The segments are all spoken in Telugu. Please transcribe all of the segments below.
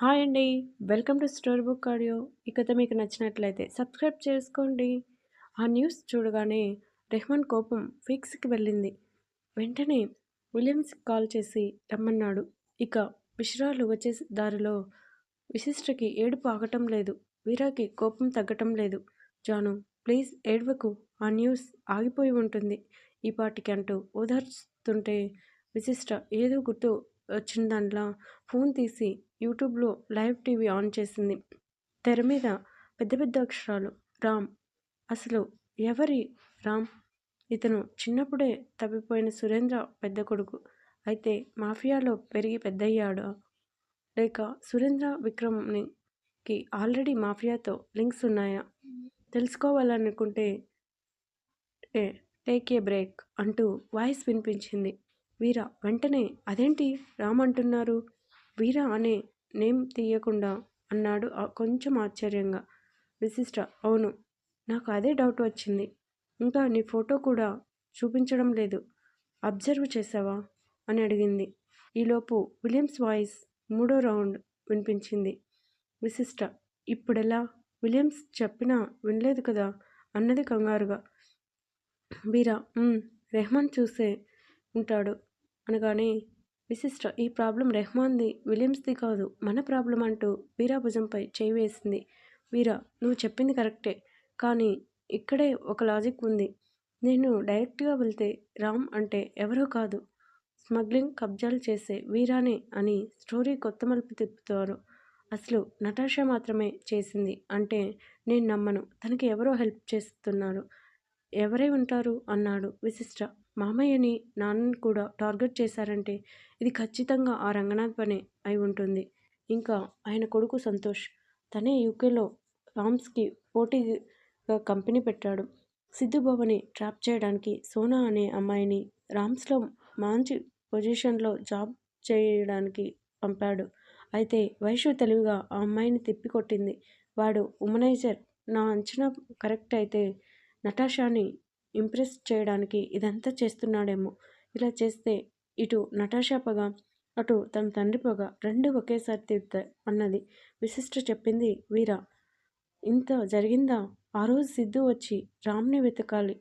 హాయ్ అండి. Welcome to story book audio. ఈ కథ మీకు నచ్చినట్లయితే సబ్స్క్రైబ్ చేసుకోండి. ఆ న్యూస్ చూడగానే రెహమాన్ కోపం ఫిక్స్కి వెళ్ళింది. వెంటనే విలియమ్స్ కాల్ చేసి రమ్మన్నాడు. ఇక విశ్రాలు వచ్చే దారిలో విశిష్టకి ఏడుపు ఆగటం లేదు. వీరాకి కోపం తగ్గటం లేదు. జాను ప్లీజ్ ఏడ్వకు. ఆ న్యూస్ ఆగిపోయి ఉంటుంది. ఈ పాటికి అంటూ ఓదార్చుతుంటే విశిష్ట ఏదో గుర్తు వచ్చిన దాంట్లో ఫోన్ తీసి యూట్యూబ్లో లైవ్ టీవీ ఆన్ చేసింది. తెర మీద పెద్ద పెద్ద అక్షరాలు. రామ్. అసలు ఎవరి రామ్? ఇతను చిన్నప్పుడే తప్పిపోయిన సురేంద్ర పెద్ద కొడుకు. అయితే మాఫియాలో పెరిగి పెద్దయ్యాడు? లేక సురేంద్ర విక్రమ్కి ఆల్రెడీ మాఫియాతో లింక్స్ ఉన్నాయా? తెలుసుకోవాలనుకుంటే టేక్ ఏ బ్రేక్ అంటూ వాయిస్ వినిపించింది. వీర వెంటనే అదేంటి రామ్ అంటున్నారు? వీరా అనే నేమ్ తీయకుండా అన్నాడు కొంచెం ఆశ్చర్యంగా. విశిష్ట అవును నాకు అదే డౌట్ వచ్చింది. ఇంకా నీ ఫోటో కూడా చూపించడం లేదు. అబ్జర్వ్ చేసావా? అని అడిగింది. ఈలోపు విలియమ్స్ వాయిస్ మూడో రౌండ్ వినిపించింది. విశిష్ట ఇప్పుడెలా? విలియమ్స్ చెప్పినా వినలేదు కదా? అన్నది కంగారుగా. వీరా రెహమాన్ చూసే ఉంటాడు అనగానే విశిష్ట ఈ ప్రాబ్లం రెహమాన్ది విలియమ్స్ది కాదు. మన ప్రాబ్లం అంటూ వీరా భుజంపై చేయి వేసింది. వీరా నువ్వు చెప్పింది కరెక్టే. కానీ ఇక్కడే ఒక లాజిక్ ఉంది. నేను డైరెక్ట్గా వెళ్తే రామ్ అంటే ఎవరో కాదు. స్మగ్లింగ్ కబ్జాలు చేసే వీరానే అని స్టోరీ కొత్త మలుపు తిప్పుతారు. అసలు నటాషా మాత్రమే చేసింది అంటే నేను నమ్మను. తనకి ఎవరో హెల్ప్ చేస్తున్నారు? ఎవరై ఉంటారు? అన్నాడు విశిష్ట. మామయ్యని నాన్నని కూడా టార్గెట్ చేశారంటే ఇది ఖచ్చితంగా ఆ రంగనాథ్ పనే అయి ఉంటుంది. ఇంకా ఆయన కొడుకు సంతోష్ తనే యూకేలో రామ్స్కి పోటీగా కంపెనీ పెట్టాడు. సిద్ధుబాబుని ట్రాప్ చేయడానికి సోనా అనే అమ్మాయిని రామ్స్లో మంచి పొజిషన్లో జాబ్ చేయడానికి పంపాడు. అయితే వైషు తెలివిగా ఆ అమ్మాయిని తిప్పికొట్టింది. వాడు ఉమనైజర్ నా అంచనా కరెక్ట్ అయితే నటాషాని ఇంప్రెస్ చేయడానికి ఇదంతా చేస్తున్నాడేమో. ఇలా చేస్తే ఇటు నటాషా పగ అటు తన తండ్రి పగ రెండు ఒకేసారి తీరుతాయి అన్నది విశిష్ట చెప్పింది వీర. ఇంత జరిగిందా? ఆ రోజు సిద్ధు వచ్చి రామ్ని వెతకాలి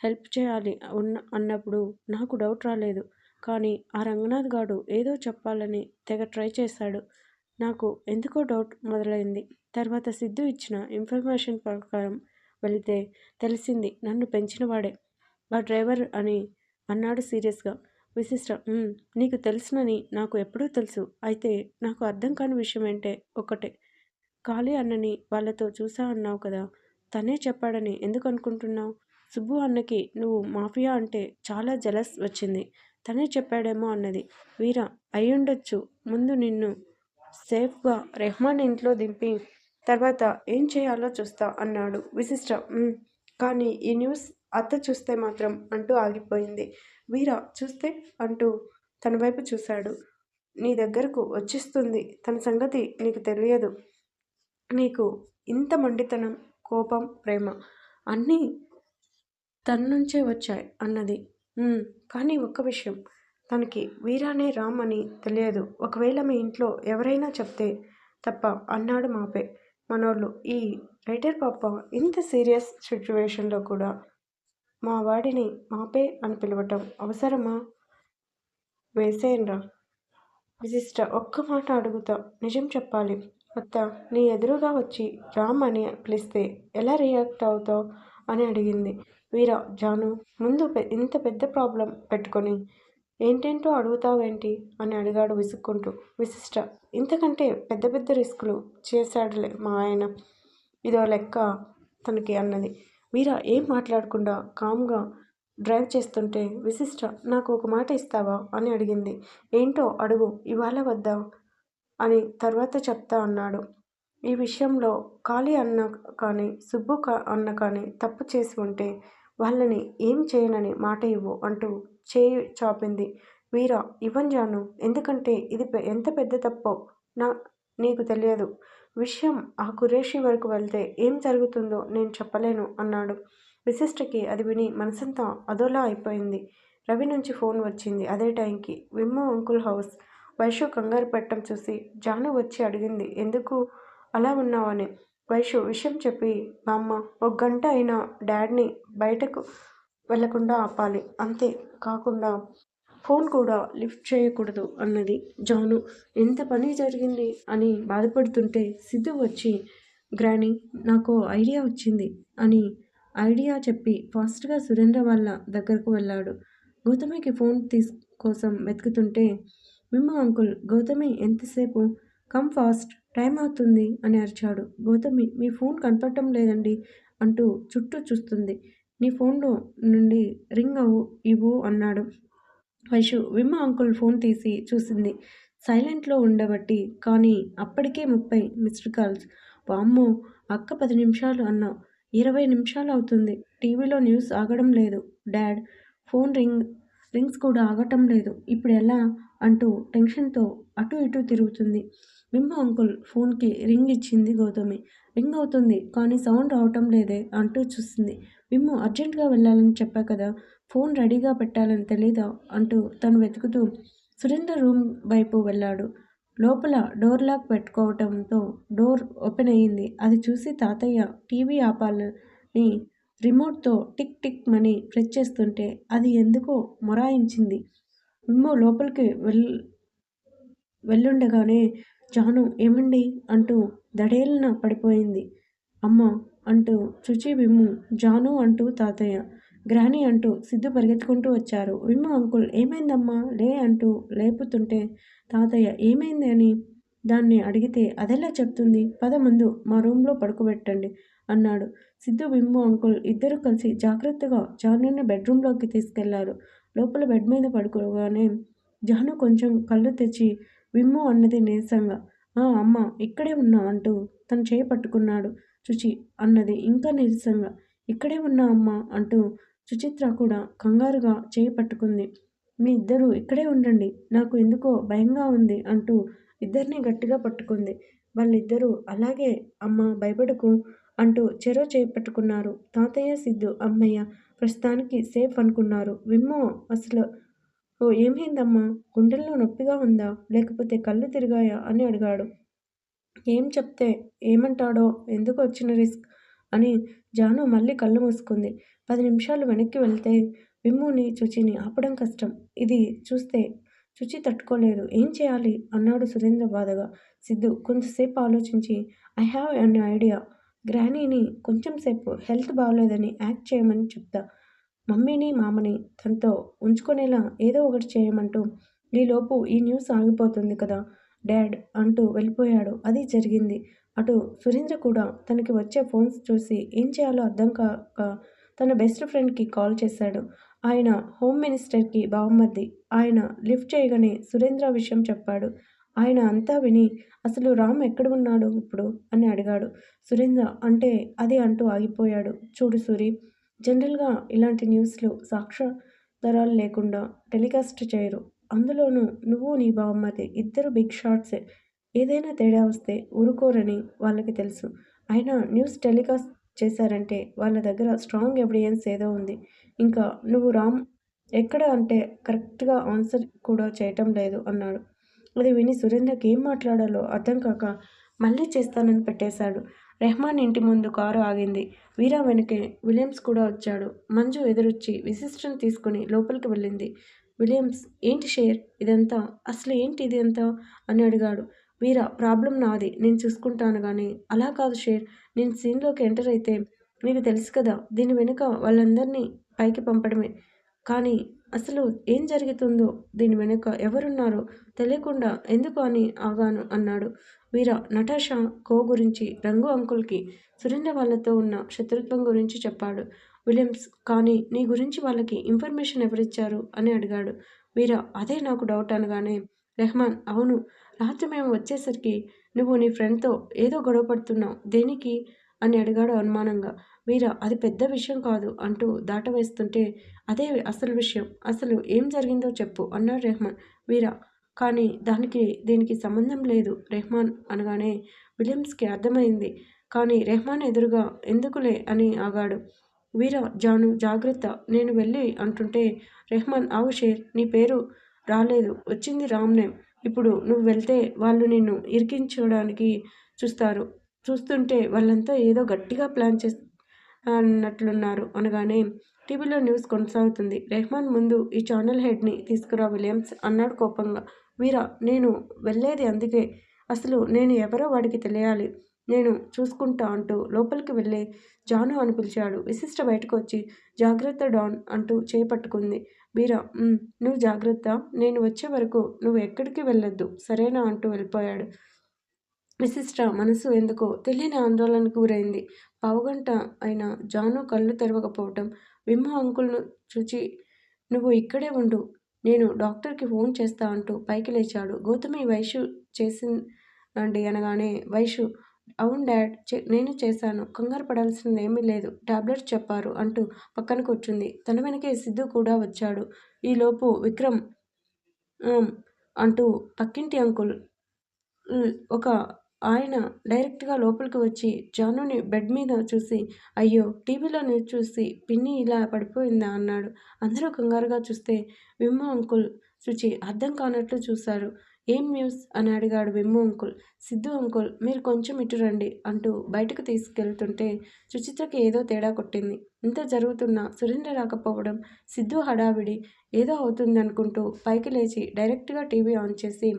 హెల్ప్ చేయాలి ఉన్న అన్నప్పుడు నాకు డౌట్ రాలేదు. కానీ ఆ రంగనాథ్ గాడు ఏదో చెప్పాలని తెగ ట్రై చేశాడు. నాకు ఎందుకో డౌట్ మొదలైంది. తర్వాత సిద్ధు ఇచ్చిన ఇన్ఫర్మేషన్ ప్రకారం వెళితే తెలిసింది నన్ను పెంచినవాడే. ఆ డ్రైవర్ అని అన్నాడు సీరియస్గా. విశిష్ట నీకు తెలుసునని నాకు ఎప్పుడూ తెలుసు. అయితే నాకు అర్థం కాని విషయం ఏంటే ఒకటే కాళీ అన్నని వాళ్ళతో చూసా అన్నావు కదా తనే చెప్పాడని ఎందుకు అనుకుంటున్నావు? సుబ్బు అన్నకి నువ్వు మాఫియా అంటే చాలా జలస్ వచ్చింది. తనే చెప్పాడేమో అన్నది. వీరా అయ్యుండొచ్చు. ముందు నిన్ను సేఫ్గా రెహమాన్ ఇంట్లో దింపి తర్వాత ఏం చేయాలో చూస్తా అన్నాడు. విశిష్ట కానీ ఈ న్యూస్ అత్త చూస్తే మాత్రం అంటూ ఆగిపోయింది. వీర చూస్తే అంటూ తన వైపు చూశాడు. నీ దగ్గరకు వచ్చిస్తుంది. తన సంగతి నీకు తెలియదు. నీకు ఇంత మండితనం కోపం ప్రేమ అన్నీ తన నుంచే వచ్చాయి అన్నది. కానీ ఒక్క విషయం. తనకి వీరానే రామ్ అని తెలియదు. ఒకవేళ మీ ఇంట్లో ఎవరైనా చెప్తే తప్ప అన్నాడు మాపే. మనోళ్ళు ఈ రైటర్ పాప ఇంత సీరియస్ సిచ్యువేషన్లో కూడా మా వాడిని మాపే అని పిలవటం అవసరమా? వేసేయండ్రా. విశిష్ట ఒక్క మాట అడుగుతా నిజం చెప్పాలి. అత్త నీ ఎదురుగా వచ్చి రామ్ అని పిలిస్తే ఎలా రియాక్ట్ అవుతావు? అని అడిగింది. వీరా జాను ముందు ఇంత పెద్ద ప్రాబ్లం పెట్టుకొని ఏంటేంటో అడుగుతావేంటి? అని అడిగాడు విసుక్కుంటూ. విశిష్ట ఇంతకంటే పెద్ద పెద్ద రిస్కులు చేశాడులే మా ఆయన. ఇదో లెక్క తనకి అన్నది. వీర ఏం మాట్లాడకుండా కామ్గా డ్రైవ్ చేస్తుంటే విశిష్ట నాకు ఒక మాట ఇస్తావా? అని అడిగింది. ఏంటో అడుగు ఇవాళ వద్దా అని తర్వాత చెప్తా అన్నాడు. ఈ విషయంలో ఖాళీ అన్న కానీ సుబ్బు అన్న కానీ తప్పు చేసి ఉంటే వాళ్ళని ఏం చేయనని మాట ఇవ్వు అంటూ చేయి చాపింది. వీర జాను. ఎందుకంటే ఇది ఎంత పెద్ద తప్పో నా నీకు తెలియదు. విషయం ఆ కురేషి వరకు వెళ్తే ఏం జరుగుతుందో నేను చెప్పలేను అన్నాడు. విశిష్టకి అది విని మనసంతా అదోలా అయిపోయింది. రవి నుంచి ఫోన్ వచ్చింది. అదే టైంకి విమ్మో అంకుల్ హౌస్. వైషు కంగారు పెట్టడం చూసి జాను వచ్చి అడిగింది. ఎందుకు అలా ఉన్నావని? వైషు విషయం చెప్పి బామ్మ ఒక గంట అయినా డాడ్ని బయటకు వెళ్ళకుండా ఆపాలి. అంతే కాకుండా ఫోన్ కూడా లిఫ్ట్ చేయకూడదు అన్నది జాను. ఎంత పని జరిగింది? అని బాధపడుతుంటే సిద్ధు వచ్చి గ్రానీ నాకు ఐడియా వచ్చింది అని ఐడియా చెప్పి ఫాస్ట్గా సురేంద్ర వాళ్ళ దగ్గరకు వెళ్ళాడు. గౌతమికి ఫోన్ తీసు కోసం వెతుకుతుంటే మిమ్మ అంకుల్ గౌతమి ఎంతసేపు? Come fast. టైం అవుతుంది అని అరిచాడు. గౌతమి మీ ఫోన్ కనపడటం లేదండి అంటూ చుట్టూ చూస్తుంది. నీ ఫోన్లో నుండి రింగ్ అవు ఇవ్వు అన్నాడు. వైషు విమ్మ అంకుల్ ఫోన్ తీసి చూసింది. సైలెంట్లో ఉండబట్టి కానీ అప్పటికే ముప్పై మిస్డ్ కాల్స్. వామ్మో అక్క పది నిమిషాలు అన్నా ఇరవై నిమిషాలు అవుతుంది. టీవీలో న్యూస్ ఆగడం లేదు. డాడ్ ఫోన్ రింగ్ రింగ్స్ కూడా ఆగటం లేదు. ఇప్పుడు ఎలా? అంటూ టెన్షన్తో అటు ఇటు తిరుగుతుంది. విమ్మ అంకుల్ ఫోన్కి రింగ్ ఇచ్చింది గౌతమి. రింగ్ అవుతుంది కానీ సౌండ్ రావటం లేదే అంటూ చూస్తుంది విమ్ము అర్జెంటుగా వెళ్ళాలని చెప్పా కదా ఫోన్ రెడీగా పెట్టాలని తెలీదా అంటూ తను వెతుకుతూ సురేందర్ రూమ్ వైపు వెళ్ళాడు. లోపల డోర్ లాక్ పెట్టుకోవటంతో డోర్ ఓపెన్ అయ్యింది. అది చూసి తాతయ్య టీవీ ఆపాలని రిమోట్తో టిక్ టిక్ మని ప్రెస్ చేస్తుంటే అది ఎందుకో మొరాయించింది. విమ్మో లోపలికి వెల్ వెళ్ళుండగానే జాను ఏమండి? అంటూ దడేలన పడిపోయింది. అమ్మ అంటూ చుచి విమ్ము జాను అంటూ తాతయ్య. గ్రాని అంటూ సిద్ధు పరిగెత్తుకుంటూ వచ్చారు. విమ్ము అంకుల్ ఏమైందమ్మా? లే అంటూ లేపుతుంటే తాతయ్య ఏమైంది అని దాన్ని అడిగితే అదెలా చెప్తుంది? పద ముందు మా రూమ్లో పడుకోబెట్టండి అన్నాడు. సిద్ధు విమ్ము అంకుల్ ఇద్దరు కలిసి జాగ్రత్తగా జానుని బెడ్రూమ్లోకి తీసుకెళ్ళారు. లోపల బెడ్ మీద పడుకోగానే జాను కొంచెం కళ్ళు తెచ్చి విమ్ము అన్నది నీరసంగా. ఆ అమ్మ ఇక్కడే ఉన్నా అంటూ తను చేయి పట్టుకున్నాడు చుచి అన్నది ఇంకా నీరసంగా. ఇక్కడే ఉన్నా అమ్మ అంటూ సుచిత్ర కూడా కంగారుగా చేయి పట్టుకుంది. మీ ఇద్దరూ ఇక్కడే ఉండండి నాకు ఎందుకో భయంగా ఉంది అంటూ ఇద్దరిని గట్టిగా పట్టుకుంది. వాళ్ళిద్దరూ అలాగే అమ్మ భయపడకు అంటూ చెరో చేయి పట్టుకున్నారు తాతయ్య సిద్ధు అమ్మయ్య ప్రస్తుతానికి సేఫ్ అనుకున్నారు. విమ్మో అసలు ఓ ఏమైందమ్మా? గుండెల్లో నొప్పిగా ఉందా? లేకపోతే కళ్ళు తిరిగాయా? అని అడిగాడు. ఏం చెప్తే? ఏమంటాడో? ఎందుకు వచ్చిన రిస్క్? అని జాను మళ్ళీ కళ్ళు మూసుకుంది. పది నిమిషాలు వెనక్కి వెళ్తే విమ్ముని చుచిని ఆపడం కష్టం. ఇది చూస్తే చుచి తట్టుకోలేదు. ఏం చేయాలి? అన్నాడు సురేంద్ర బాధగా. సిద్ధు కొంతసేపు ఆలోచించి ఐ హ్యావ్ అన్ ఐడియా. గ్రానీని కొంచెం సేపు హెల్త్ బాగోలేదని యాక్ట్ చేయమని చెప్తా. మమ్మీని మామని తనతో ఉంచుకునేలా ఏదో ఒకటి చేయమంటూ ఈలోపు ఈ న్యూస్ ఆగిపోతుంది కదా డాడ్ అంటూ వెళ్ళిపోయాడు. అది జరిగింది. అటు సురేంద్ర కూడా తనకి వచ్చే ఫోన్స్ చూసి ఏం చేయాలో అర్థం కాక తన బెస్ట్ ఫ్రెండ్కి కాల్ చేశాడు. ఆయన హోమ్ మినిస్టర్కి బావమర్ది. ఆయన లిఫ్ట్ చేయగానే సురేంద్ర విషయం చెప్పాడు. ఆయన అంతా విని అసలు రామ్ ఎక్కడ ఉన్నాడు ఇప్పుడు? అని అడిగాడు. సురేంద్ర అంటే అది అంటూ ఆగిపోయాడు. చూడు సూరి జనరల్గా ఇలాంటి న్యూస్లు సాక్ష్యాధారాలు లేకుండా టెలికాస్ట్ చేయరు. అందులోనూ నువ్వు నీ బావమ్మది ఇద్దరు బిగ్ షాట్సే. ఏదైనా తేడా వస్తే ఊరుకోరని వాళ్ళకి తెలుసు. అయినా న్యూస్ టెలికాస్ట్ చేశారంటే వాళ్ళ దగ్గర స్ట్రాంగ్ ఎవిడియన్స్ ఏదో ఉంది. ఇంకా నువ్వు రామ్ ఎక్కడ అంటే కరెక్ట్గా ఆన్సర్ కూడా చేయటం లేదు అన్నాడు. అది విని సురేంద్రకి ఏం మాట్లాడాలో అర్థం కాక మళ్ళీ చేస్తానని పెట్టేశాడు. రెహమాన్ ఇంటి ముందు కారు ఆగింది. వీరా వెనుకే విలియమ్స్ కూడా వచ్చాడు. మంజు ఎదురొచ్చి విశిష్టం తీసుకుని లోపలికి వెళ్ళింది. విలియమ్స్ ఏంటి షేర్? ఇదంతా? అసలు ఏంటి ఇది అంతా? అని అడిగాడు. వీరా ప్రాబ్లం నాది. నేను చూసుకుంటాను కానీ అలా కాదు షేర్. నేను సీన్లోకి ఎంటర్ అయితే నీకు తెలుసు కదా దీని వెనుక వాళ్ళందరినీ పైకి పంపడమే. కానీ అసలు ఏం జరుగుతుందో దీని వెనుక ఎవరున్నారో తెలియకుండా ఎందుకు అని ఆగాను అన్నాడు. వీర నటాషా కో గురించి రంగు అంకుల్కి సురేంద్ర వాళ్ళతో ఉన్న శత్రుత్వం గురించి చెప్పాడు. విలియమ్స్ కానీ నీ గురించి వాళ్ళకి ఇన్ఫర్మేషన్ ఎవరిచ్చారు? అని అడిగాడు. వీర అదే నాకు డౌట్ అనగానే రెహమాన్ అవును. రాత్రి మేము వచ్చేసరికి నువ్వు నీ ఫ్రెండ్తో ఏదో గొడవ పడుతున్నావు. దేనికి? అని అడిగాడు అనుమానంగా. వీర అది పెద్ద విషయం కాదు అంటూ దాటవేస్తుంటే అదే అసలు విషయం. అసలు ఏం జరిగిందో చెప్పు అన్నాడు రెహమాన్. వీర కానీ దానికి దీనికి సంబంధం లేదు రెహమాన్ అనగానే విలియమ్స్కి అర్థమైంది. కానీ రెహమాన్ ఎదురుగా ఎందుకులే అని ఆగాడు. వీర జాను జాగ్రత్త నేను వెళ్ళి అంటుంటే రెహమాన్ ఆవు షేర్ నీ పేరు రాలేదు వచ్చింది రామ్ నేమ్ ఇప్పుడు నువ్వు వెళ్తే వాళ్ళు నిన్ను ఇరికించడానికి చూస్తారు. చూస్తుంటే వాళ్ళంతా ఏదో గట్టిగా ప్లాన్ చే అన్నట్లున్నారు అనగానే టీవీలో న్యూస్ కొనసాగుతుంది. రెహమాన్ ముందు ఈ ఛానల్ హెడ్ని తీసుకురా విలియమ్స్ అన్నాడు కోపంగా. వీరా నేను వెళ్ళేది అందుకే. అసలు నేను ఎవరో వాడికి తెలియాలి. నేను చూసుకుంటా అంటూ లోపలికి వెళ్ళి జాను అని పిలిచాడు. విశిష్ట బయటకు వచ్చి జాగ్రత్త డాన్ అంటూ చేపట్టుకుంది బీరా నువ్వు జాగ్రత్త. నేను వచ్చే వరకు నువ్వు ఎక్కడికి వెళ్ళొద్దు. సరేనా అంటూ వెళ్ళిపోయాడు. విశిష్ట మనసు ఎందుకో తెలియని ఆందోళనకు గురైంది. పావుగంట అయినా జాను కళ్ళు తెరవకపోవటం విమ్మ అంకుల్ను చూచి నువ్వు ఇక్కడే ఉండు. నేను డాక్టర్కి ఫోన్ చేస్తా అంటూ పైకి లేచాడు. గౌతమి వైషు చేసిందండి అనగానే వైషు అవును డాడ్ నేను చేశాను. కంగారు పడాల్సింది ఏమీ లేదు. టాబ్లెట్స్ చెప్పారు అంటూ పక్కన కూర్చుంది. తన వెనకే సిద్ధు కూడా వచ్చాడు. ఈలోపు విక్రమ్ అంటూ పక్కింటి అంకుల్ ఒక ఆయన డైరెక్ట్గా లోపలికి వచ్చి జానుని బెడ్ మీద చూసి అయ్యో టీవీలో న్యూస్ చూసి పిన్ని ఇలా పడిపోయిందా? అన్నాడు. అందరూ కంగారుగా చూస్తే విమ్మ అంకుల్ శుచి అర్థం కానట్లు చూశారు. ఏం న్యూస్? అని అడిగాడు విమ్ము అంకుల్. సిద్ధు అంకుల్ మీరు కొంచెం ఇటు రండి అంటూ బయటకు తీసుకెళ్తుంటే సుచిత్రకి ఏదో తేడా కొట్టింది. ఇంత జరుగుతున్నా సురేంద్ర రాకపోవడం సిద్ధు హడావిడి. ఏదో అవుతుందనుకుంటూ పైకి లేచి డైరెక్ట్గా టీవీ ఆన్ చేసి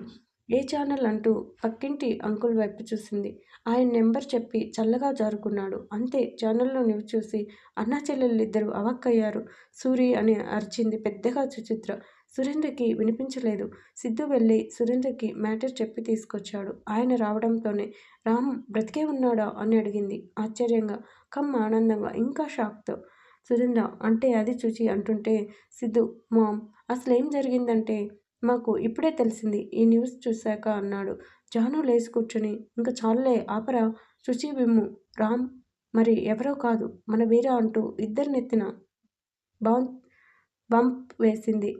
ఏ ఛానల్ అంటూ పక్కింటి అంకుల్ వైపు చూసింది. ఆయన నెంబర్ చెప్పి చల్లగా జారుకున్నాడు. అంతే ఛానల్లో న్యూస్ చూసి అన్నా చెల్లెళ్ళిద్దరూ అవక్కయ్యారు. సూరి అని అరిచింది పెద్దగా సుచిత్ర. సురేంద్రకి వినిపించలేదు. సిద్ధు వెళ్ళి సురేంద్రకి మ్యాటర్ చెప్పి తీసుకొచ్చాడు. ఆయన రావడంతోనే రామ్ బ్రతికే ఉన్నాడా అని అడిగింది. ఆశ్చర్యంగా కమ్ ఆనందంగా ఇంకా షాక్తో. సురేంద్ర అంటే అది చూచి అంటుంటే సిద్ధు మామ్ అసలు ఏం జరిగిందంటే మాకు ఇప్పుడే తెలిసింది ఈ న్యూస్ చూశాక అన్నాడు. జాను లేచి కూర్చొని ఇంకా చాలులే ఆపరా. శుచి విమ్ము రామ్ మరి ఎవరో కాదు మన వీర అంటూ ఇద్దరినెత్తిన బౌన్ బంప్ వేసింది.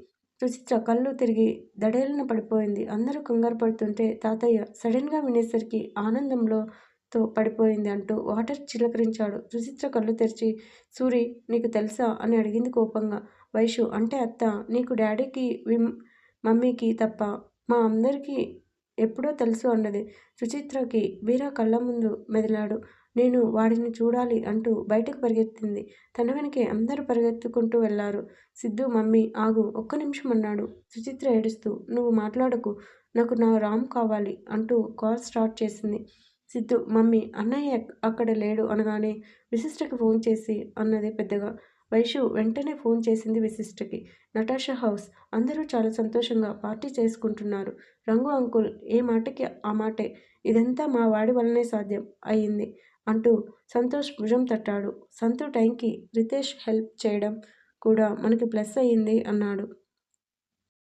సుచిత్ర కళ్ళు తిరిగి దడేలన పడిపోయింది. అందరూ కంగారు పడుతుంటే తాతయ్య సడన్గా వినేసరికి ఆనందంలో తో పడిపోయింది అంటూ వాటర్ చిలకరించాడు. సుచిత్ర కళ్ళు తెరిచి సూరి నీకు తెలుసా? అని అడిగింది కోపంగా. వైషు అంటే అత్త నీకు డాడీకి విమ్ మమ్మీకి తప్ప మా అందరికీ ఎప్పుడో తెలుసు అన్నది. సుచిత్రకి వీరా కళ్ళ ముందు మెదిలాడు. నేను వాడిని చూడాలి అంటూ బయటకు పరిగెత్తింది. తన వెనకే అందరూ పరిగెత్తుకుంటూ వెళ్ళారు సిద్ధు మమ్మీ ఆగు ఒక్క నిమిషం అన్నాడు. సుచిత్ర ఏడుస్తూ నువ్వు మాట్లాడకు నాకు నా రామ్ కావాలి అంటూ కాల్ స్టార్ట్ చేసింది. సిద్ధు మమ్మీ అన్నయ్య అక్కడ లేడు అనగానే విశిష్టకి ఫోన్ చేసి అన్నది పెద్దగా. వైషు వెంటనే ఫోన్ చేసింది విశిష్టకి. Natasha house. అందరూ చాలా సంతోషంగా పార్టీ చేసుకుంటున్నారు. రంగు అంకుల్ ఏ మాటకి ఆ మాటే? ఇదంతా మా వాడి వల్లనే సాధ్యం అయ్యింది అంటూ సంతోష్ భుజం తట్టాడు. సంతు టైంకి రితేష్ హెల్ప్ చేయడం కూడా మనకి ప్లస్ అయ్యింది అన్నాడు.